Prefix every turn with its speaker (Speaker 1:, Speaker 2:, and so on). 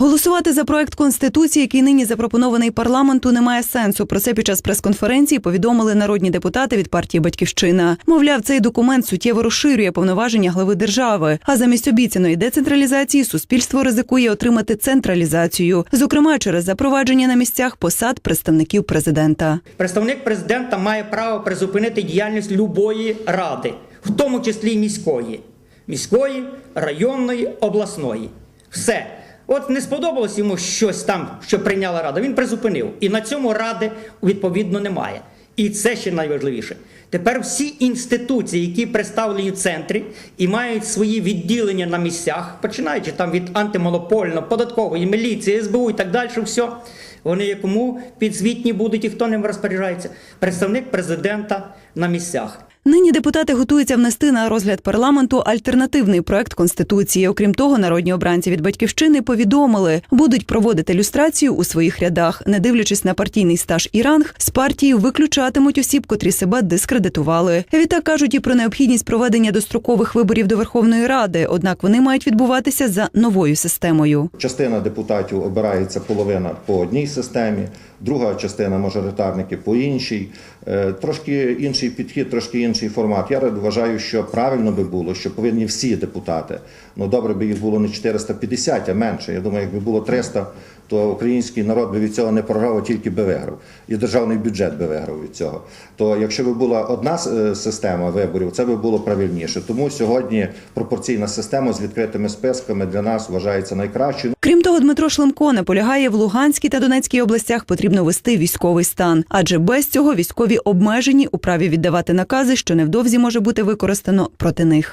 Speaker 1: Голосувати за проект конституції, який нині запропонований парламенту, немає сенсу. Про це під час прес-конференції повідомили народні депутати від партії Батьківщина. Мовляв, цей документ суттєво розширює повноваження глави держави. А замість обіцяної децентралізації суспільство ризикує отримати централізацію, зокрема через запровадження на місцях посад представників президента.
Speaker 2: Представник президента має право призупинити діяльність любої ради, в тому числі міської, міської, районної, обласної. Все. От не сподобалось йому щось там, що прийняла рада. Він призупинив. І на цьому ради відповідно немає. І це ще найважливіше. Тепер всі інституції, які представлені в центрі і мають свої відділення на місцях, починаючи там від антимонопольного, податкової, міліції, СБУ і так далі, все, вони є кому підзвітні будуть і хто ним розпоряджається. Представник президента на місцях.
Speaker 1: Нині депутати готуються внести на розгляд парламенту альтернативний проект конституції. Окрім того, народні обранці від батьківщини повідомили, будуть проводити люстрацію у своїх рядах, не дивлячись на партійний стаж і ранг, з партії виключатимуть осіб, котрі себе дискредитували. Відтак кажуть і про необхідність проведення дострокових виборів до Верховної Ради. Однак вони мають відбуватися за новою системою.
Speaker 3: Частина депутатів обирається половина по одній системі, друга частина мажоритарники по іншій. Е, Трошки інший підхід, трошки інший формат. Я вважаю, що правильно би було, що повинні всі депутати. Ну добре би їх було не 450, а менше. Я думаю, якби було 300, то український народ би від цього не програв, а тільки би виграв. І державний бюджет би виграв від цього. То якщо би була одна е, система виборів, це би було правильніше. Тому сьогодні пропорційна система з відкритими списками для нас вважається найкращою.
Speaker 1: Крім того, Дмитро Шлемко наполягає в Луганській та Донецькій областях потрібно вести військовий стан, адже без цього військові обмежені у праві віддавати накази, що невдовзі може бути використано проти них.